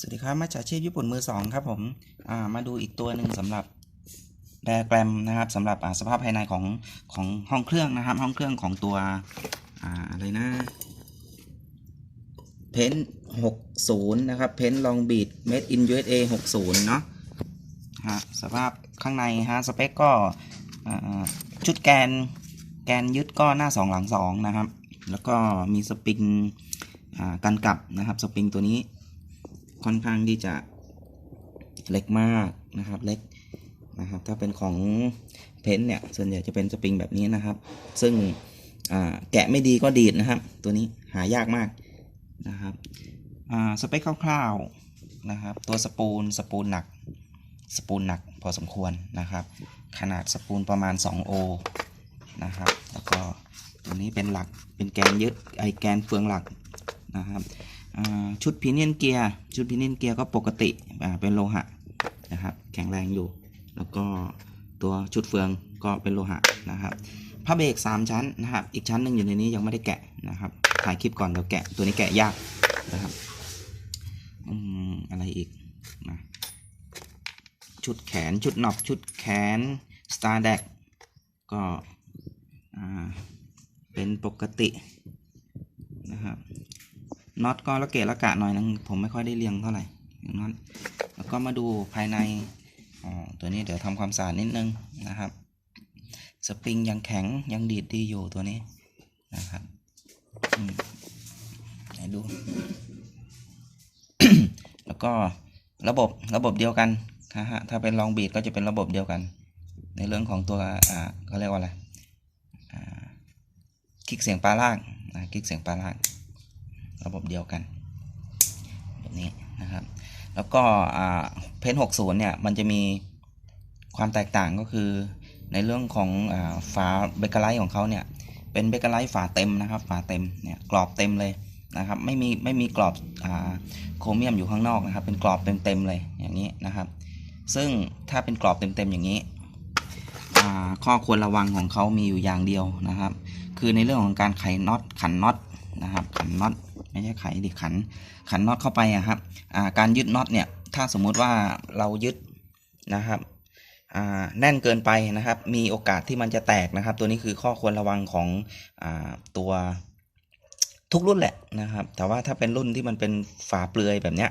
สวัสดีครับ มาจากเชฟญี่ปุ่นมือสองครับผมามาดูอีกตัวหนึ่งสำหรับไดแกรมนะครับสำหรับสภาพภายในของของห้องเครื่องนะครับ ห้องเครื่องของตัวออะไรนะเพนหกศูนย์นะครับเพนลองบีดเมดอิน USA หกศูนย์เนาะฮะสภาพข้างในฮะสเปคก็ชุดแกนแกนยึดก็หน้าสองหลังสองนะครับ แล้วก็มีสปริงอ่ากันกลับนะครับสปริงตัวนี้ ค่อนข้างที่จะเล็กมากนะครับเล็กนะครับถ้าเป็นของเพนท์เนี่ยส่วนใหญ่จะเป็นสปริงแบบนี้นะครับ ซึ่งแกะไม่ดีก็ดีดนะครับ ตัวนี้หายากมากนะครับสเปคคร่าวๆนะครับ ตัวสปูลสปูลหนักสปูลหนักพอสมควรนะครับ ขนาดสปูลประมาณ2โอนะครับ แล้วก็ตัวนี้เป็นหลักเป็นแกนยึดไอแกนเฟืองหลักนะครับ ชุดพิเนียนเกียร์ชุดพิเนียนเกียร์ก็ปกติเป็นโลหะนะครับ แข็งแรงอยู่ แล้วก็ตัวชุดเฟืองก็เป็นโลหะนะครับผ้าเบรก3ชั้นนะครับ อีกชั้นหนึ่งอยู่ในนี้ยังไม่ได้แกะนะครับถ่ายคลิปก่อนเดี๋ยวแกะตัวนี้แกะยากนะครับอืมอะไรอีกนะชุดแขนชุดหนอบชุดแขน Star d e c ก็เป็นปกติ น็อตก็ละเกะละกะหน่อยนึงผมไม่ค่อยได้เรียงเท่าไหร่น็อตแล้วก็มาดูภายในตัวนี้เดี๋ยวทำความสะอาดนิดนึงนะครับ สปริงยังแข็งยังดีดดีอยู่ตัวนี้นะครับไหนดู แล้วก็ระบบระบบเดียวกันนะฮะถ้าเป็นลองบีดก็จะเป็นระบบเดียวกัน ในเรื่องของตัวอ่าเขาเรียกว่าอะไรคลิกเสียงปลาล่างนะคลิกเสียงปลาล่าง ระบบเดียวกันแบบนี้นะครับ แล้วก็เพนหกศูนย์เนี่ยมันจะมีความแตกต่างก็คือในเรื่องของอฝาเบเกอร์ไลท์ของเขาเนี่ยเป็นเบเกอร์ไลท์ฝาเต็มนะครับ ฝาเต็มเนี่ยกรอบเต็มเลยนะครับไม่มีไม่มีกรอบอโครเมียมอยู่ข้างนอกนะครับ เป็นกรอบเต็มๆเลยอย่างนี้นะครับ ซึ่งถ้าเป็นกรอบเต็มๆอย่างนี้ข้อควรระวังของเขามีอยู่อย่างเดียวนะครับ คือในเรื่องของการไขน็อตขันน็อตนะครับขันน็อต ไม่ใช่ไขดิขัน ขันน็อตเข้าไปอะครับการยึดน็อตเนี่ยถ้าสมมุติว่าเรายึดนะครับแน่นเกินไปนะครับ มีโอกาสที่มันจะแตกนะครับ ตัวนี้คือข้อควรระวังของอตัวทุกรุ่นแหละนะครับ แต่ว่าถ้าเป็นรุ่นที่มันเป็นฝาเปลือยแบบเนี้ย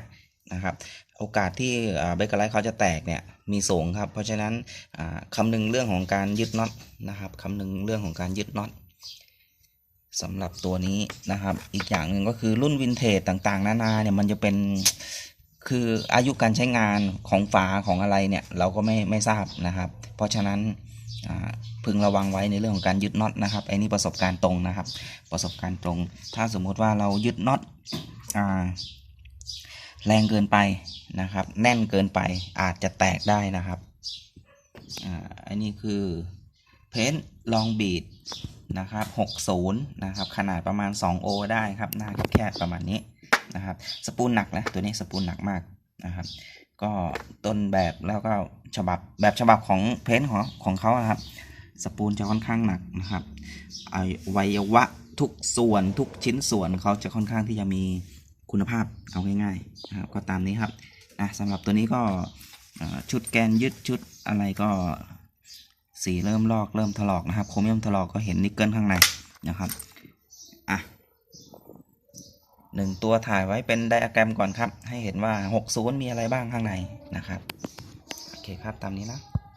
นะครับ โอกาสที่เบเกอร์ไลท์เขาจะแตกเนี่ยมีสูงครับ เพราะฉะนั้นอ่าคำนึงเรื่องของการยึดน็อตนะครับคำนึงเรื่องของการยึดน็อต สำหรับตัวนี้นะครับ อีกอย่างหนึ่งก็คือรุ่นวินเทจต่างๆ นานาเนี่ยมันจะเป็นคืออายุการใช้งานของฝาของอะไรเนี่ยเราก็ไม่ไม่ทราบนะครับ เพราะฉะนั้นพึงระวังไว้ในเรื่องของการยึดน็อตนะครับไอ้นี่ประสบการณ์ตรงนะครับ ประสบการณ์ตรง ถ้าสมมุติว่าเรายึดน็อตอแรงเกินไปนะครับ แน่นเกินไปอาจจะแตกได้นะครับออันนี้คือ เพนลองบีดนะครับ60นะครับขนาดประมาณ2โอได้ครับหน้าแคบๆประมาณนี้นะครับสปูลหนักนะตัวนี้สปูลหนักมากนะครับก็ต้นแบบแล้วก็ฉบับแบบฉบับของเพนท์ของของเขาครับสปูลจะค่อนข้างหนักนะครับอวัยวะทุกส่วนทุกชิ้นส่วนเขาจะค่อนข้างที่จะมีคุณภาพเอาง่ายๆนะครับก็ตามนี้ครับนะสำหรับตัวนี้ก็ชุดแกนยึดชุดอะไรก็ สีเริ่มลอกเริ่มถลอกนะครับโครเมียมถลอกก็เห็นนิกเกิลข้างในนะครับอะหนึ่งตัวถ่ายไว้เป็นไดอะแกรมก่อนครับ ให้เห็นว่า 60 มีอะไรบ้างข้างในนะครับ โอเคครับตามนี้นะ